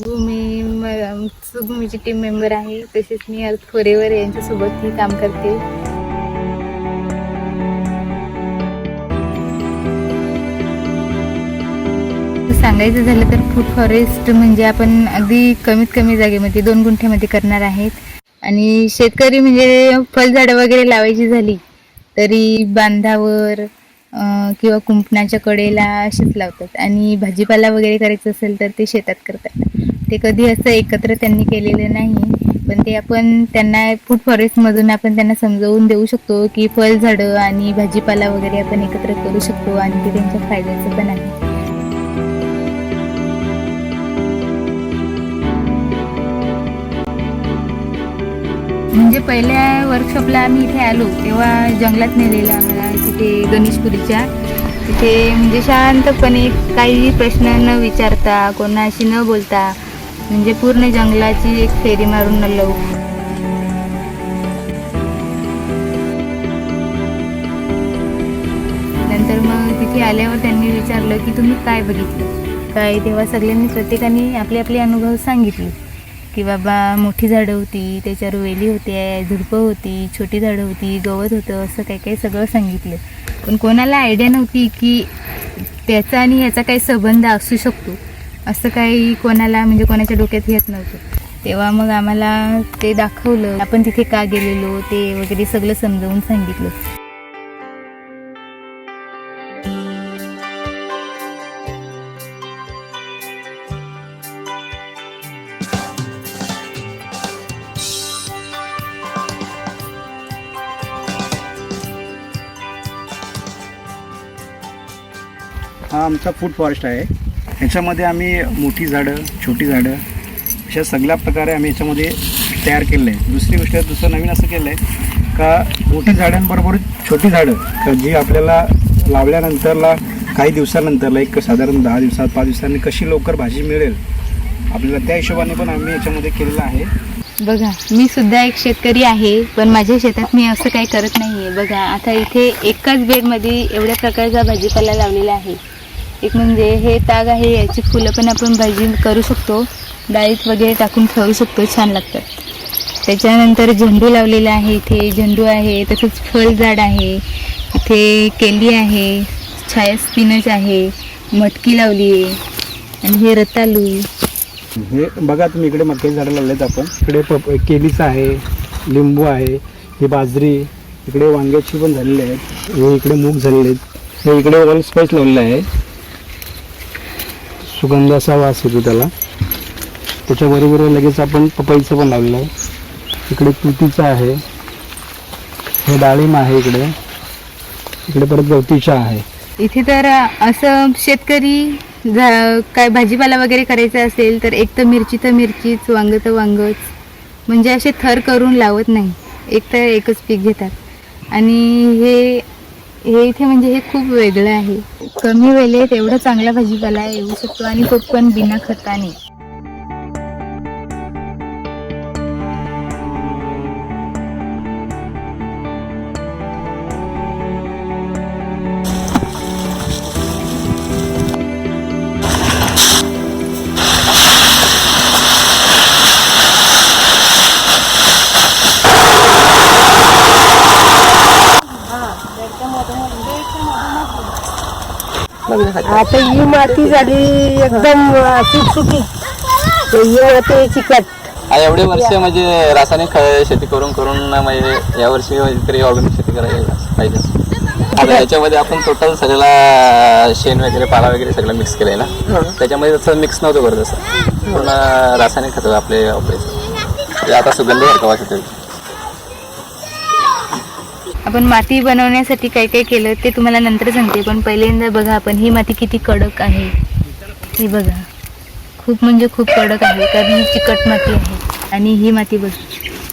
सुगू मी म- team member आहे. तसेच मी अर्थ फोरेवर यांच्यासोबतही काम करते. सांगायचं झालं तर फूड फॉरेस्ट म्हणजे आपण अगदी कमीत कमी जागेमध्ये दोन गुंठ्यामध्ये करणार आहेत. आणि शेतकरी म्हणजे फळझाडं वगैरे लावायची झाली तरी बांधावर किंवा कुंपणाच्या कडेला असेच लावतात. आणि भाजीपाला वगैरे करायचं असेल तर ते शेतात करतात. ते कधी असं एकत्र त्यांनी केलेलं नाही पण ते आपण त्यांना फूड फॉरेस्टमधून आपण त्यांना समजावून देऊ शकतो की फळझाडं आणि भाजीपाला वगैरे आपण एकत्र करू शकतो आणि ते त्यांच्या फायद्याचं पण आहे. म्हणजे पहिल्या वर्कशॉपला आम्ही इथे आलो तेव्हा जंगलात नेलेलं आम्हाला तिथे गणेशपुरीच्या. तिथे म्हणजे शांतपणे काही प्रश्न न विचारता कोणाशी न बोलता म्हणजे पूर्ण जंगलाची एक फेरी मारून आलो. नंतर मग तिथे आल्यावर त्यांनी विचारलं की तुम्ही काय बघितलं? काय तेव्हा सगळ्यांनी प्रत्येकाने आपले आपले अनुभव सांगितले. की बाबा मोठी झाडं होती त्याच्यावर वेली होत्या झुडपं होती छोटी झाडं होती गवत होतं असं काही काही सगळं सांगितलं. पण कोणाला आयडिया नव्हती की त्याचा आणि ह्याचा काही संबंध असू शकतो. असं काही कोणाला म्हणजे कोणाच्या डोक्यात येत नव्हतं. तेव्हा मग आम्हाला ते दाखवलं. आपण तिथे का गेलेलो ते वगैरे सगळं समजावून सांगितलं. हा आमचा फूड फॉरेस्ट आहे. ह्याच्यामध्ये आम्ही मोठी झाडं छोटी झाडं अशा सगळ्या प्रकारे आम्ही याच्यामध्ये तयार केलेलं आहे. दुसरी गोष्ट दुसरं नवीन असं केलं आहे का मोठी झाडांबरोबर छोटी झाडं जी आपल्याला लावल्यानंतरला काही दिवसानंतरला एक साधारण दहा दिवसात पाच दिवसांनी कशी लवकर भाजी मिळेल आपल्याला त्या हिशोबाने पण आम्ही याच्यामध्ये केलेलं आहे. बघा मी सुद्धा एक शेतकरी आहे पण माझ्या शेतात मी असं काही करत नाही आहे बघा आता इथे एकाच बेडमध्ये एवढ्या प्रकारचा भाजीपाला लावलेला आहे. एक म्हणजे हे ताग आहे याची फुलं पण आपण भाजी करू शकतो. डाळीत वगैरे टाकून ठेवू शकतो छान लागतात. त्याच्यानंतर झेंडू लावलेला आहे इथे. झेंडू आहे तसंच फळझाड आहे. इथे केली आहे छाया स्पिनच आहे मटकी लावली आहे आणि हे रताळू. हे बघा तुम्ही इकडे मक्याची झाडं लावलेत आपण. इकडे पप केलीचं आहे लिंबू आहे ही बाजरी इकडे वांग्याची पण झालेली आहेत. हे इकडे मूग झालेले आहेत. हे इकडे ऑल स्पाइस लावलेलं आहे. सुगंध असा वास येतो त्याला. त्याच्याबरोबर लगेच आपण पपईचं पण लावलेलं आहे. इकडे तुतीचं आहे. हे डाळिंब आहे इकडे. इकडे परत गवतीच्या आहे. इथे तर असं शेतकरी काय भाजीपाला वगैरे करायचा असेल तर एक तर मिरची तर मिरचीच वांग तर वांगच. म्हणजे असे थर करून लावत नाही. एक तर एकच पीक घेतात. आणि हे हे इथे म्हणजे हे खूप वेगळं आहे. कमी वेळेत एवढा चांगला भाजीपाला येऊ शकतो आणि तो पण बिना खताने. आता ही माती झाली एकदम सुटसुटीत. ही माती चिकट. एवढे वर्ष म्हणजे रासायनिक शेती करून करून म्हणजे या वर्षी तरी ऑर्गॅनिक शेती करायला पाहिजे. आता याच्यामध्ये आपण टोटल सगळा शेण वगैरे पाला वगैरे सगळं मिक्स केलंय ना? त्याच्यामध्ये तसं मिक्स नव्हतं करत असं. पूर्ण रासायनिक खत आपले वापरायचं. ते आता सुगंध सारखं वाटत? आपण माती बनवण्यासाठी काय काय केलं ते तुम्हाला नंतर सांगते पण पहिल्यांदा बघा आपण ही माती किती कडक आहे. ही बघा. खूप म्हणजे खूप कडक आहे कारण ही चिकट माती आहे. आणि ही माती बघ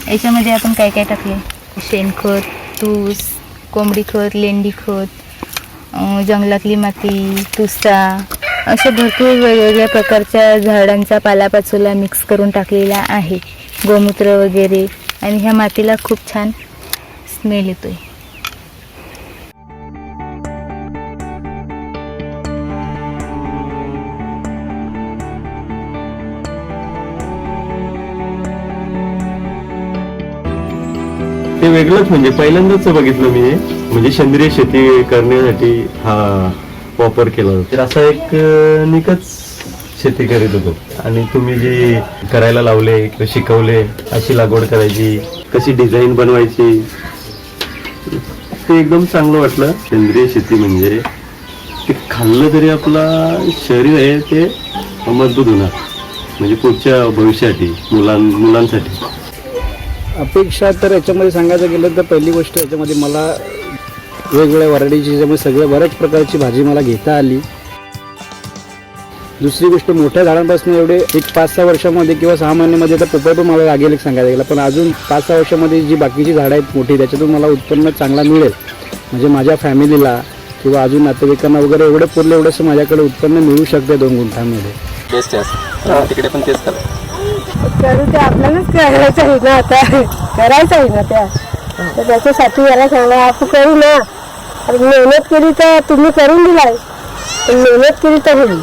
याच्यामध्ये आपण काय काय टाकले शेणखत तूस कोंबडी खत लेंडी खत जंगलातली माती तुसा अशा भरपूर वेगवेगळ्या प्रकारच्या झाडांचा पालापाचोला मिक्स करून टाकलेला आहे. गोमूत्र वगैरे. आणि ह्या मातीला खूप छान स्मेल येतोय. ते वेगळंच म्हणजे पहिल्यांदाच बघितलं मी म्हणजे सेंद्रिय शेती करण्यासाठी हा वापर केला तर असा एक निकच शेती करीत होतो. आणि तुम्ही जे करायला लावले शिकवले अशी लागवड करायची कशी डिझाईन बनवायची ते एकदम चांगलं वाटलं. सेंद्रिय शेती म्हणजे ते खाल्लं तरी आपला शरीर आहे ते मजबूत होणार. म्हणजे पुढच्या भविष्यासाठी मुलां मुलांसाठी. अपेक्षा तर याच्यामध्ये सांगायचं गेलं तर पहिली गोष्ट याच्यामध्ये मला वेगवेगळ्या व्हरायटीची याच्यामध्ये सगळ्या बऱ्याच प्रकारची भाजी मला घेता आली. दुसरी गोष्ट मोठ्या झाडांपासून एवढे एक पाच सहा वर्षामध्ये किंवा सहा महिन्यामध्ये आता पोपळ पण मला लागेल एक सांगायला गेलं. पण अजून पाच सहा वर्षामध्ये जी बाकीची झाडं आहेत मोठी त्याच्यातून मला उत्पन्न चांगला मिळेल. म्हणजे माझ्या फॅमिलीला किंवा अजून नातेवाईकांना वगैरे एवढं पुरलं एवढंसं माझ्याकडे उत्पन्न मिळू शकते दोन गुंठांमध्ये. बेस्ट आहे असं. तर तिकडे पण तेच करा. ते आपल्यालाच करायचं आहे ना आता. करायचं आहे ना त्या. तर त्याच्यासाठी याला सांगा आपण करू ना. मेहनत केली तर तुम्ही करून दिलाय. मेहनत केली तर होईल.